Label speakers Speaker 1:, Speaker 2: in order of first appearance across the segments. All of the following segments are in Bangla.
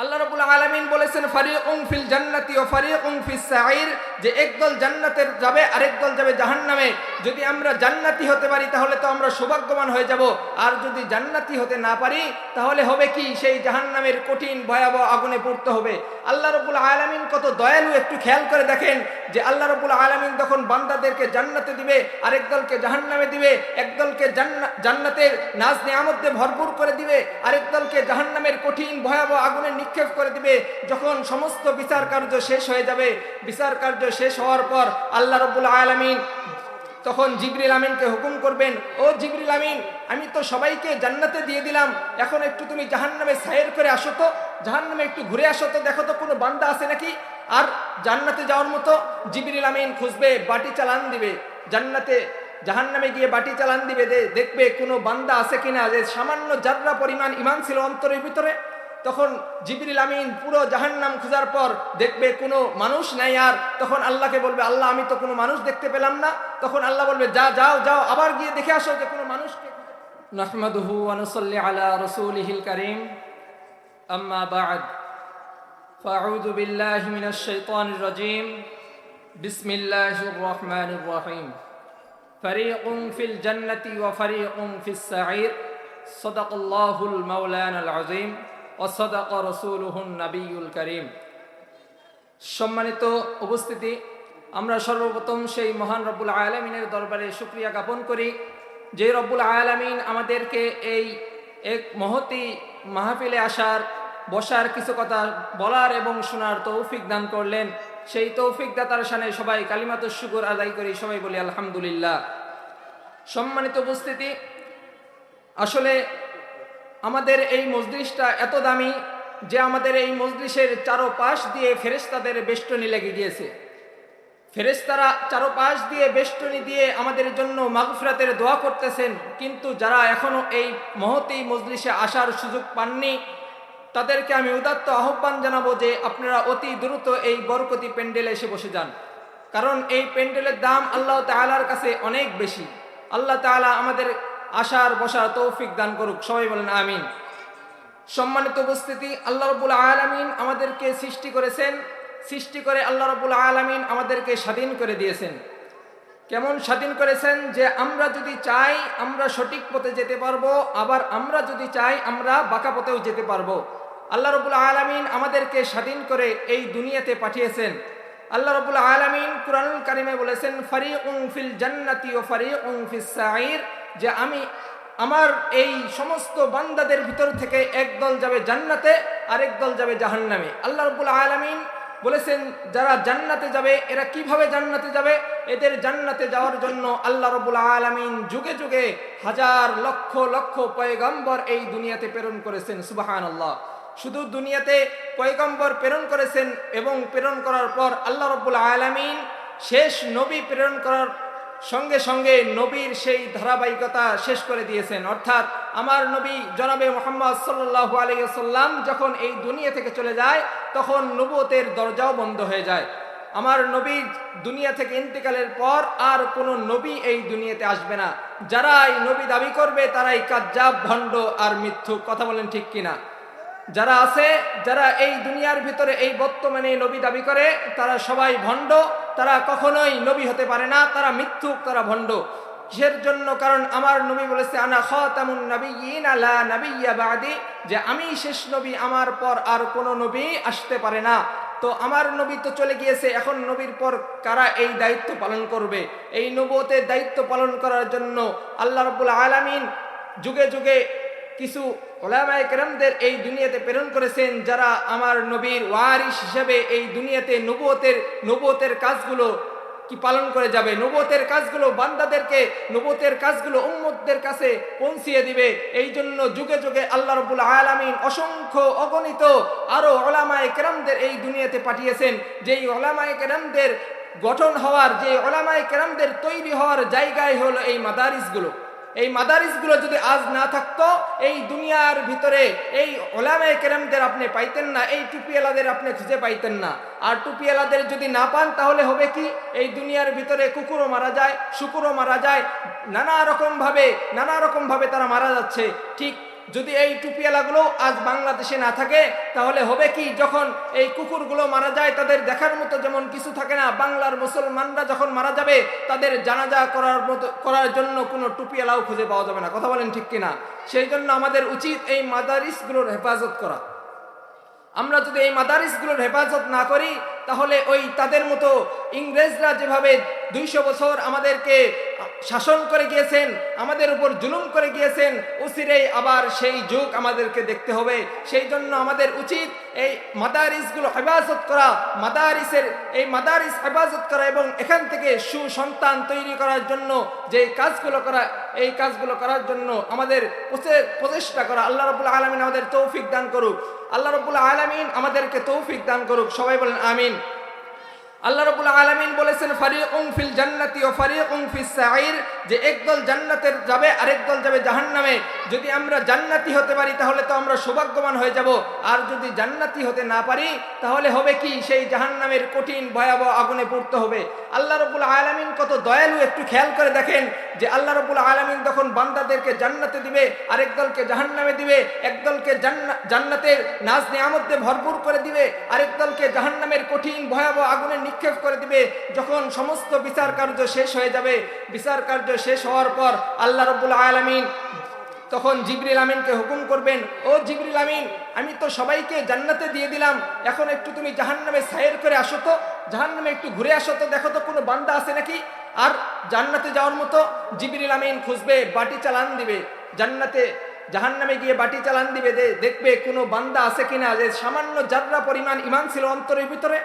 Speaker 1: আল্লাহ রাব্বুল আলামিন বলেছেন ফারিকুম ফিল জান্নাতি ও ফারিকুম ফিস সাঈর যে একদল জান্নাতের যাবে, আরেক দল যাবে জাহান্নামে। যদি আমরা জান্নাতি হতে পারি, তাহলে তো আমরা সৌভাগ্যবান হয়ে যাব। আর যদি জান্নাতি হতে না পারি, তাহলে হবে কি? সেই জাহান্নামের কঠিন, ভয়াবহ আগুনে পড়তে হবে। আল্লাহ রাব্বুল আলামিন কত দয়ালু, একটু খেয়াল করে দেখেন যে আল্লাহ রাব্বুল আলামিন তখন বান্দাদেরকে জান্নাতে দিবে, আরেক দলকে জাহান্নামে দিবে, এক দলকে জান্না- জান্নাতের নাজ নিয়ামতে ভরপুর করে দিবে, আরেক দলকে জাহান্নামের কঠিন, ভয়াবহ আগুনে নিক্ষেপ করে দিবে যখন সমস্ত বিচার কার্য শেষ হয়ে যাবে, বিচার কার্য শেষ হওয়ার পর আল্লাহ রব্বুল আলমিন তখন জিবরিল আমিনকে হুকুম করবেন, ও জিবরিল আমিন, আমি তো সবাইকে জান্নাতে দিয়ে দিলাম, এখন একটু তুমি জাহান্নামে সায়ের করে আসো তো, জাহান্নামে একটু ঘুরে আসো তো, দেখো তো কোনো বান্দা আছে নাকি? আর জান্নাতে যাওয়ার মতো জিবরিল আমিন খুঁজবে, বাটি চালান দিবে, জান্নাতে জাহান্নামে গিয়ে বাটি চালান দিবে দেখবে কোনো বান্দা আছে কিনা, যে সামান্য যাত্রা পরিমাণ ইমান ছিল অন্তরের ভিতরে। তখন জিবরিল আমিন পুরো জাহান্নাম খোঁজার পর দেখবে কোনো মানুষ নাই আর তখন আল্লাহকে বলবে আল্লাহ আমি তো কোনো মানুষ দেখতে পেলাম না তখন আল্লাহ বলবে যা যাও যাও আবার গিয়ে দেখে আসো যে কোনো মানুষকে নাহমাদুহু ওয়া নুসাল্লি আলা রাসূলিহিল কারীম আম্মা বা'দ فأعوذ بالله من الشيطان الرجيم بسم الله الرحمن الرحيم فريق في الجنة وفريق في السعير صدق الله المولانا العظيم নাবিউল করিম। সম্মানিত উপস্থিতি, আমরা সর্বপ্রথম সেই মহান রব্বুল আয়ালামিনের দরবারে সুক্রিয়া জ্ঞাপন করি যে রব্বুল আয়ালামিন আমাদেরকে এই এক মহতি মাহফিলে আসার, বসার কিছু কথা বলার এবং শোনার তৌফিক দান করলেন। সেই তৌফিক দাতার সানে সবাই কালিমাত শুকুর আদায় করি, সবাই বলি আলহামদুলিল্লাহ। সম্মানিত উপস্থিতি, আসলে আমাদের এই মজলিসটা এত দামি যে আমাদের এই মজলিসের চারোপাশ দিয়ে ফেরেস্তাদের বেষ্টনী লেগে গিয়েছে। ফেরেস্তারা চারোপাশ দিয়ে বেষ্টনী দিয়ে আমাদের জন্য মাগফিরাতের দোয়া করতেছেন, কিন্তু যারা এখনও এই মহতি মজলিসে আসার সুযোগ পাননি, তাদেরকে আমি উদাত্ত আহ্বান জানাব যে আপনারা অতি দ্রুত এই বরকতি প্যান্ডেলে এসে বসে যান। কারণ এই প্যান্ডেলের দাম আল্লাহ তালার কাছে অনেক বেশি। আল্লাহ তাআলা আমাদের আসার বসার তৌফিক দান করুক। সবাই বলেন আমিন। সম্মানিত উপস্থিতি, আল্লাহ রবুল আলমিন আমাদেরকে সৃষ্টি করেছেন। সৃষ্টি করে আল্লাহ রবুল আলমিন আমাদেরকে স্বাধীন করে দিয়েছেন। কেমন স্বাধীন করেছেন যে আমরা যদি চাই আমরা সঠিক পথে যেতে পারব, আবার আমরা যদি চাই আমরা বাঁকা পথেও যেতে পারব। আল্লাহ রবুল আলমিন আমাদেরকে স্বাধীন করে এই দুনিয়াতে পাঠিয়েছেন। আল্লাহ রবুল আলমিন কুরআনুল কারিমে বলেছেন ফারি ফিল জান্নাতি ও ফারি ফিস সাঈর যে আমি আমার এই সমস্ত বান্দাদের ভিতর থেকে একদল যাবে জান্নাতে, আরেক দল যাবে জাহান্নামে। আল্লাহ রবুল আলমিন বলেছেন, যারা জান্নাতে যাবে, এরা কীভাবে জান্নাতে যাবে? এদের জান্নাতে যাওয়ার জন্য আল্লাহ রবুল আলমিন যুগে যুগে হাজার লক্ষ লক্ষ পয়গম্বর এই দুনিয়াতে প্রেরণ করেছেন সুবাহান আল্লাহ শুধু দুনিয়াতে পয়গম্বর প্রেরণ করেছেন এবং প্রেরণ করার পর আল্লাহ রবুল আলমিন শেষ নবী প্রেরণ করার সঙ্গে সঙ্গে নবীর সেই ধারাবাহিকতা শেষ করে দিয়েছেন। অর্থাৎ আমার নবী জনাবে মোহাম্মদ সাল্লাহ আলাইসাল্লাম যখন এই দুনিয়া থেকে চলে যায়, তখন নবুয়তের দরজাও বন্ধ হয়ে যায়। আমার নবী দুনিয়া থেকে ইন্তেকালের পর আর কোনো নবী এই দুনিয়াতে আসবে না। যারা এই নবী দাবি করবে, তারাই কাজ্জাব, ভণ্ড আর মিথ্যু কথা বলেন ঠিক কিনা? যারা আছে, যারা এই দুনিয়ার ভিতরে এই বর্তমানে নবী দাবি করে, তারা সবাই ভণ্ড, তারা কখনোই নবী হতে পারে না, তারা মিথ্যুক, তারা ভণ্ড। কিসের জন্য? কারণ আমার নবী বলেছে, আনা খাতামুন নাবিয়্যিন আলা নাবিয়্যা বাদি যে আমি শেষ নবী, আমার পর আর কোনো নবী আসতে পারে না। তো আমার নবী তো চলে গিয়েছে, এখন নবীর পর কারা এই দায়িত্ব পালন করবে? এই নবতের দায়িত্ব পালন করার জন্য আল্লাহ রবুল আলামিন যুগে যুগে কিছু ওলামায় কেরামদের এই দুনিয়াতে প্রেরণ করেছেন, যারা আমার নবীর ওয়ারিস হিসেবে এই দুনিয়াতে নবুয়তের নবুয়তের কাজগুলো কি পালন করে যাবে? নবতের কাজগুলো বান্দাদেরকে নবতের কাজগুলো উম্মতদের কাছে পৌঁছিয়ে দিবে। এই জন্য যুগে যুগে আল্লাহ রবুল আলামিন অসংখ্য অগণিত আরও ওলামায় কেরামদের এই দুনিয়াতে পাঠিয়েছেন। যেই ওলামায় কেরামদের গঠন হওয়ার যে ওলামায় কেরামদের তৈরি হওয়ার জায়গায় হলো এই মাদারিসগুলো। এই মাদারিসগুলো যদি আজ না থাকতো, এই দুনিয়ার ভিতরে এই ওলামে কেরামদের আপনি পাইতেন না, এই টুপিওয়ালাদের আপনি খুঁজে পাইতেন না। আর টুপিওয়ালাদের যদি না পান, তাহলে হবে কি? এই দুনিয়ার ভিতরে কুকুরও মারা যায়, শুকুরও মারা যায়, নানা রকম ভাবে নানা রকম ভাবে তারা মারা যাচ্ছে। ঠিক যদি এই টুপিয়ালাগুলো আজ বাংলাদেশে না থাকে, তাহলে হবে কি? যখন এই কুকুরগুলো মারা যায়, তাদের দেখার মতো যেমন কিছু থাকে না, বাংলার মুসলমানরা যখন মারা যাবে, তাদের জানাজা করার মতো, করার জন্য কোনো টুপিয়ালাও খুঁজে পাওয়া যাবে না। কথা বলেন ঠিক কিনা? সেই জন্য আমাদের উচিত এই মাদারিসগুলোর হেফাজত করা। আমরা যদি এই মাদারিসগুলোর হেফাজত না করি, তাহলে ওই তাদের মতো ইংরেজরা যেভাবে দুইশো বছর আমাদেরকে শাসন করে গিয়েছেন, আমাদের উপর জুলুম করে গিয়েছেন, উসিরেই আবার সেই যুগ আমাদেরকে দেখতে হবে। সেই জন্য আমাদের উচিত এই মাদারিসগুলো হেফাজত করা, মাদারিসের, এই মাদারিস হেফাজত করা এবং এখান থেকে সুসন্তান তৈরি করার জন্য যে কাজগুলো করা, এই কাজগুলো করার জন্য আমাদের প্রচে- প্রচেষ্টা করা। আল্লাহ রবুল্লা আলমিন আমাদের তৌফিক দান করুক। আল্লাহ রবুল্লা আলমিন আমাদেরকে তৌফিক দান করুক। সবাই বলেন, আমিন। আল্লাহ রবুল আলমিন বলেছেন ফারিকুং ফিল জান্নাতি ও ফারিকুং ফিস সাইর যে একদল জান্নাতের যাবে, আরেক দল যাবে জাহান্নামে। যদি আমরা জান্নাতি হতে পারি, তাহলে তো আমরা সৌভাগ্যবান হয়ে যাব। আর যদি জান্নাতি হতে না পারি, তাহলে হবে কি? সেই জাহান্নামের কঠিন, ভয়াবহ আগুনে পড়তে হবে। আল্লাহ রবুল আলমিন কত দয়ালু, একটু খেয়াল করে দেখেন যে আল্লাহ রবুল আলমিন তখন বান্দাদেরকে জান্নাতে দিবে, আরেক দলকে জাহান্নামে দিবে একদলকে জান্না- জান্নাতের নাজ নিয়ামতে ভরপুর করে দিবে, আরেক দলকে জাহান্নামের কঠিন, ভয়াবহ আগুনে নিক্ষেপ করে দিবে। যখন সমস্ত বিচার কার্য শেষ হয়ে যাবে, বিচার কার্য শেষ হওয়ার পর আল্লাহ রবুল আলমিন তখন জিবরিল আমিনকে হুকুম করবেন, ও জিবরিল আমিন, আমি তো সবাইকে জান্নাতে দিয়ে দিলাম, এখন একটু তুমি জাহান্নামে সায়ের করে আসো তো, জাহান্নামে একটু ঘুরে আসো তো, দেখো তো কোনো বান্দা আছে নাকি? আর জান্নাতে যাওয়ার মতো জিবরিল আমিন খুঁজবে, বাটি চালান দিবে, জান্নাতে, জাহান্নামে গিয়ে বাটি চালান দিবে দেখবে কোনো বান্দা আছে কিনা, যে সামান্য যাত্রা পরিমাণ ইমান ছিল অন্তরের ভিতরে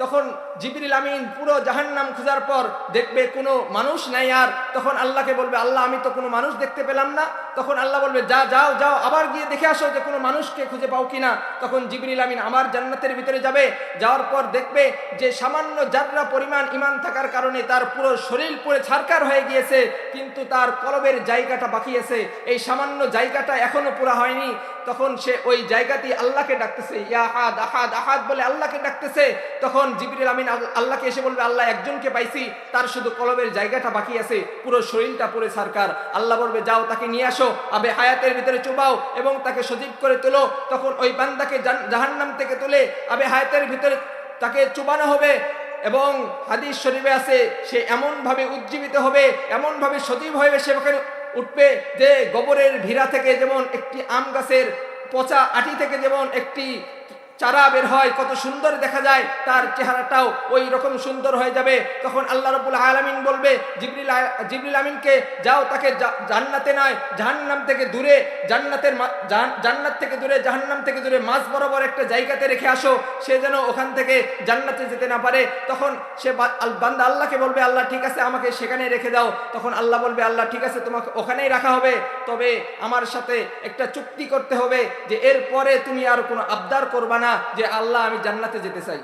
Speaker 1: তখন জিবরিল আমিন পুরো জাহান্নাম খোঁজার পর দেখবে কোনো মানুষ নাই আর। তখন আল্লাহকে বলবে, আল্লাহ, আমি তো কোনো মানুষ দেখতে পেলাম না। তখন আল্লাহ বলবে, যা, যাও যাও, আবার গিয়ে দেখে আসো যে কোনো মানুষকে খুঁজে পাও কিনা তখন জিবরিল আমিন আমার জান্নাতের ভিতরে যাবে, যাওয়ার পর দেখবে যে সামান্য যাত্রা পরিমাণ ইমান থাকার কারণে তার পুরো শরীর পুরে ছারকার হয়ে গিয়েছে, কিন্তু তার কলবের জায়গাটা বাকি আছে। এই সামান্য জায়গাটা এখনও পুরা হয়নি। তখন সে ওই জায়গাতেই আল্লাহকে ডাকতেছে, ইয়া আহাদ আহাদ আহাদ বলে আল্লাহকে ডাকতেছে। তখন জিবরিল আমিন আল্লাহকে এসে বলবে, আল্লাহ একজনকে পাইছি, তার শুধু কলবের জায়গাটা বাকি আছে, পুরো শরীরটা পুরে সারকার। আল্লাহ বলবে, যাও, তাকে নিয়ে আসো, আবে হায়াতের ভিতরে চুবাও এবং তাকে সজীব করে তোলো। তখন ওই বান্দাকে জাহান্নাম থেকে তুলে, আবে হায়াতের ভিতরে তাকে চুবানো হবে এবং হাদিস শরীফে আছে, সে এমনভাবে উজ্জীবিত হবে, এমনভাবে সজীব হয়ে সে ওখানে উঠবে যে গোবরের ভিড়া থেকে যেমন একটি আম গাছের পচা আটি থেকে যেমন একটি চারা বের হয়, কত সুন্দর দেখা যায়, তার চেহারাটাও ওই রকম সুন্দর হয়ে যাবে। তখন আল্লাহ রবুল আলমিন বলবে, জিবরিল জিবরিল আমিনকে, যাও তাকে জান্নাতে নয়, জাহান্নাম থেকে দূরে, জান্নাতের জান্নাত থেকে দূরে, জাহান্নাম থেকে দূরে, মাঝ বরাবর একটা জায়গাতে রেখে আসো, সে যেন ওখান থেকে জান্নাতে যেতে না পারে। তখন সে বান্দা আল্লাহকে বলবে, আল্লাহ, ঠিক আছে, আমাকে সেখানে রেখে দাও। তখন আল্লাহ বলবে, আল্লাহ, ঠিক আছে, তোমাকে ওখানেই রাখা হবে। তবে আমার সাথে একটা চুক্তি করতে হবে যে এরপরে তুমি আর কোনো আবদার করবা না। যে আল্লাহ আমি জান্নাতে যেতে চাই।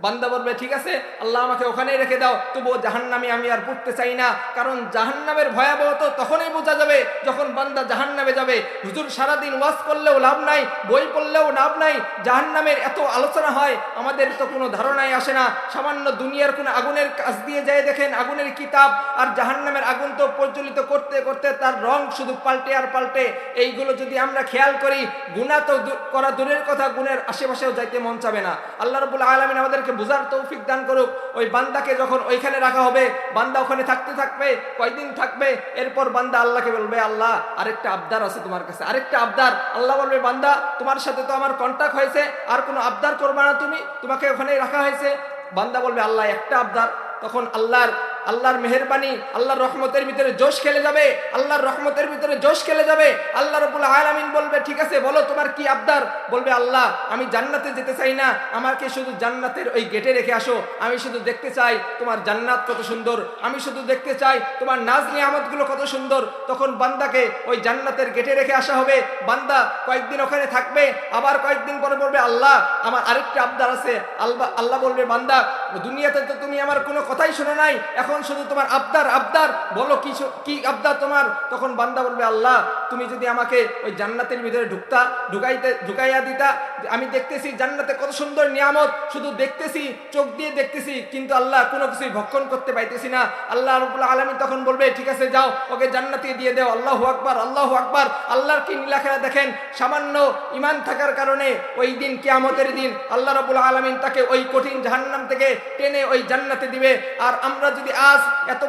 Speaker 1: বান্দা বলবে, ঠিক আছে, আল্লাহ আমাকে ওখানেই রেখে দাও। তবুও জাহান্নামে আমি আর পড়তে চাই না। কারণ জাহান্নামের ভয়াবহ তো তখনই বোঝা যাবে যখন বান্দা জাহান্নামে যাবে। হুজুর সারাদিন ওয়াজ করলেও লাভ নাই, বই পড়লেও লাভ নাই। জাহান্নামের এত আলোচনা হয়, আমাদের তো কোনো ধারণাই আসে না। সামান্য দুনিয়ার কোনো আগুনের কাজ দিয়ে যায় দেখেন, আগুনের কিতাব। আর জাহান্নামের আগুন তো প্রজ্বলিত করতে করতে তার রং শুধু পাল্টে আর পাল্টে। এইগুলো যদি আমরা খেয়াল করি গুণা তো করা দূরের কথা, গুণের আশেপাশেও যাইতে মন চাবে না। আল্লাহ রবুল আলমিন আমাদেরকে বোঝার তৌফিক দান করুক। ওই বান্দাকে যখন ওইখানে রাখা হবে, বান্দা ওখানে থাকতে থাকবে, কয়দিন থাকবে, এরপর বান্দা আল্লাহকে বলবে, আল্লাহ, আরেকটা আবদার আছে তোমার কাছে, আরেকটা আবদার। আল্লাহ বলবে, বান্দা, তোমার সাথে তো আমার কন্ট্যাক্ট হয়েছে, আর কোনো আবদার করবা না তুমি, তোমাকে ওখানে রাখা হয়েছে। বান্দা বলবে, আল্লাহ, একটা আবদার। তখন আল্লাহর আল্লাহর মেহরবানি, আল্লাহর রহমতের ভিতরে জোশ খেলে যাবে, আল্লাহর রহমতের ভিতরে জোশ খেলে যাবে। আল্লাহ রবুল আলামিন বলবে, ঠিক আছে, বলো তোমার কি আবদার? বলবে, আল্লাহ, আমি জান্নাতে যেতে চাই না। আমাকে শুধু জান্নাতের ওই গেটে রেখে আসো। আমি শুধু দেখতে চাই তোমার জান্নাত কত সুন্দর। আমি শুধু দেখতে চাই তোমার নাজ নিয়ামতগুলো কত সুন্দর। তখন বান্দাকে ওই জান্নাতের গেটে রেখে আসা হবে। বান্দা কয়েকদিন ওখানে থাকবে। আবার কয়েকদিন পরে বলবে, আল্লাহ, আমার আরেকটা আবদার আছে। আল্লাহ আল্লাহ বলবে, বান্দা দুনিয়াতে তো তুমি আমার কোনো কথাই শোনো নাই। এখন শুধু তোমার আবদার আবদার। বলো কি কি আবদার তোমার? তখন বান্দা বলবে, আল্লাহ, তুমি যদি আমাকে ওই জান্নাতের ভিতরে ঢুকতা, ঢুকাইতে, ঢুকাইয়া দিতা, আমি দেখতেছি জান্নাতে কত সুন্দর নিয়ামত। শুধু দেখতেছি, চোখ দিয়ে দেখতেছি, কিন্তু আল্লাহ কোনো কিছুই ভক্ষণ করতে পাইতেছি না। আল্লাহ রবুল্লাহ আলমী তখন বলবে, ঠিক আছে, যাও, ওকে জান্নাতে দিয়ে দেও। আল্লাহ আকবার আল্লাহ আকবার। আল্লাহর কি নীলাখেলা দেখেন? সামান্য ইমান থাকার কারণে ওই দিন কেয়ামতের দিন আল্লাহ রবুল আলমিন তাকে ওই কঠিন জাহান্নাম থেকে টেনে ওই জান্নাতে দিবে। আর আমরা যদি আজ এত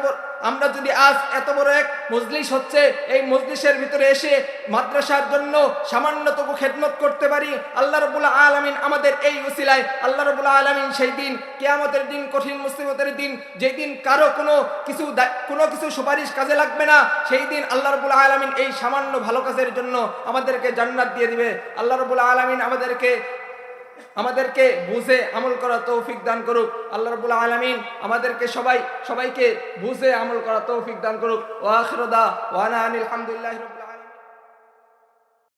Speaker 1: আমরা যদি আজ এত বড় এক মজলিস হচ্ছে, এই মজলিসের ভিতরে এসে মাদ্রাসার জন্য সামান্যতম খেদমত করতে পারি, আল্লাহ রবুল্লাহ আলমিন আমাদের এই উসিলায়, আল্লাহ রবুল্লাহ আলমিন সেই দিন, কেয়ামতের দিন, কঠিন মুসিবতের দিন, যেই দিন কারও কোনো কিছু কোনো কিছু সুপারিশ কাজে লাগবে না, সেই দিন আল্লাহ রবুল্লাহ আলমিন এই সামান্য ভালো কাজের জন্য আমাদেরকে জান্নাত দিয়ে দিবে। আল্লাহ রবুল্লাহ আলমিন আমাদেরকে আমাদেরকে বুঝে আমল করা তৌফিক দান করুক। আল্লাহ রবুল্লা আলমিন আমাদেরকে সবাই, সবাইকে বুঝে আমল করা তৌফিক দান করুক। ওয়াখরদা ওয়ানা ওয়া আনিল রাব্বিল